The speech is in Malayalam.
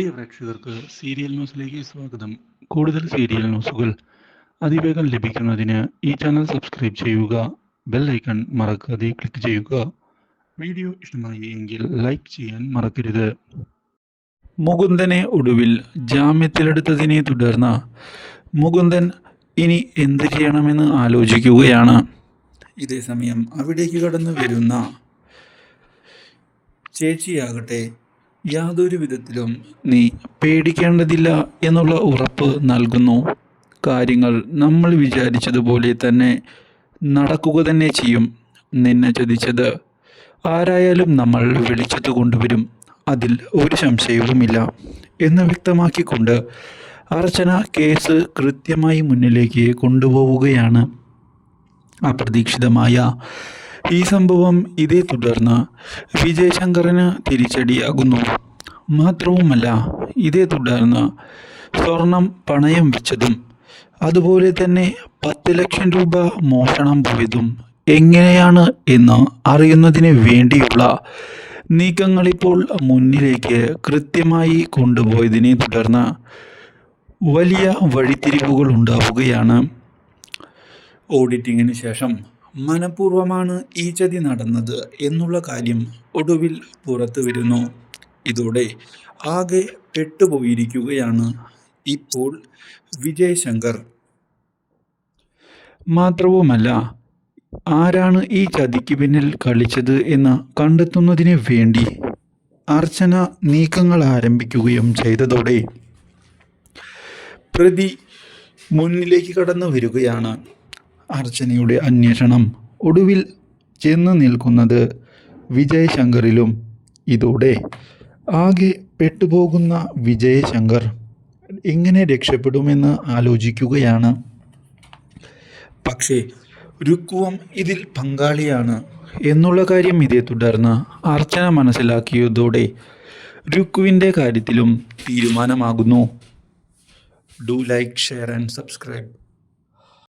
പ്രിയ പ്രേക്ഷകർക്ക് സീരിയൽ ന്യൂസിലേക്ക് സ്വാഗതം. കൂടുതൽ സീരിയൽ ന്യൂസുകൾ അതിവേഗം ലഭിക്കുന്നതിന് ഈ ചാനൽ സബ്സ്ക്രൈബ് ചെയ്യുക ബെൽ ഐക്കൺ മറക്കാതെ ക്ലിക്ക് ചെയ്യുക. വീഡിയോ ഇഷ്ടമായി എങ്കിൽ ലൈക്ക് ചെയ്യാൻ മറക്കരുത്. മുകുന്ദനെ ഒടുവിൽ ജാമ്യത്തിലെടുത്തതിനെ തുടർന്ന് മുകുന്ദൻ ഇനി എന്ത് ചെയ്യണമെന്ന് ആലോചിക്കുകയാണ്. ഇതേസമയം അവിടേക്ക് കടന്നു വരുന്ന ചേച്ചിയാകട്ടെ യാതൊരു വിധത്തിലും നീ പേടിക്കേണ്ടതില്ല എന്നുള്ള ഉറപ്പ് നൽകുന്നു. കാര്യങ്ങൾ നമ്മൾ വിചാരിച്ചതുപോലെ തന്നെ നടക്കുക തന്നെ ചെയ്യും. നിന്നെ ചതിച്ചത് ആരായാലും നമ്മൾ വിളിച്ചത് കൊണ്ടുവരും. അതിൽ ഒരു സംശയവുമില്ല. എന്ന് വ്യക്തമാക്കിക്കൊണ്ട് അർച്ചന കേസ് കൃത്യമായി മുന്നിലേക്ക് കൊണ്ടുപോവുകയാണ്. അപ്രതീക്ഷിതമായ ഈ സംഭവം ഇതേ തുടർന്ന് വിജയശങ്കറിന് തിരിച്ചടിയാകുന്നു. മാത്രവുമല്ല ഇതേ തുടർന്ന് സ്വർണം പണയം വെച്ചതും അതുപോലെ തന്നെ പത്ത് ലക്ഷം രൂപ മോഷണം പോയതും എങ്ങനെയാണ് എന്ന് അറിയുന്നതിന് വേണ്ടിയുള്ള നീക്കങ്ങളിപ്പോൾ മുന്നിലേക്ക് കൃത്യമായി കൊണ്ടുപോയതിനെ തുടർന്ന് വലിയ വഴിത്തിരിവുകൾ ഉണ്ടാവുകയാണ്. ഓഡിറ്റിങ്ങിന് ശേഷം മനഃപൂർവമാണ് ഈ ചതി നടന്നത് എന്നുള്ള കാര്യം ഒടുവിൽ പുറത്തു വരുന്നു. ഇതോടെ ആകെ പെട്ടുപോയിരിക്കുകയാണ് ഇപ്പോൾ വിജയശങ്കർ. മാത്രവുമല്ല ആരാണ് ഈ ചതിക്ക് പിന്നിൽ കളിച്ചത് എന്ന് കണ്ടെത്തുന്നതിന് വേണ്ടി അർച്ചന നീക്കങ്ങൾ ആരംഭിക്കുകയും ചെയ്തതോടെ പ്രതി മുന്നിലേക്ക് കടന്നു വരികയാണ്. അർച്ചനയുടെ അന്വേഷണം ഒടുവിൽ ചെന്ന് നിൽക്കുന്നത് വിജയശങ്കറിലും. ഇതോടെ ആകെ പെട്ടുപോകുന്ന വിജയശങ്കർ എങ്ങനെ രക്ഷപ്പെടുമെന്ന് ആലോചിക്കുകയാണ്. പക്ഷേ രുക്കുവം ഇതിൽ പങ്കാളിയാണ് എന്നുള്ള കാര്യം ഇതേ തുടർന്ന് അർച്ചന മനസ്സിലാക്കിയതോടെ രുക്കുവിന്റെ കാര്യത്തിലും തീരുമാനമാകുന്നു. Do like share and subscribe.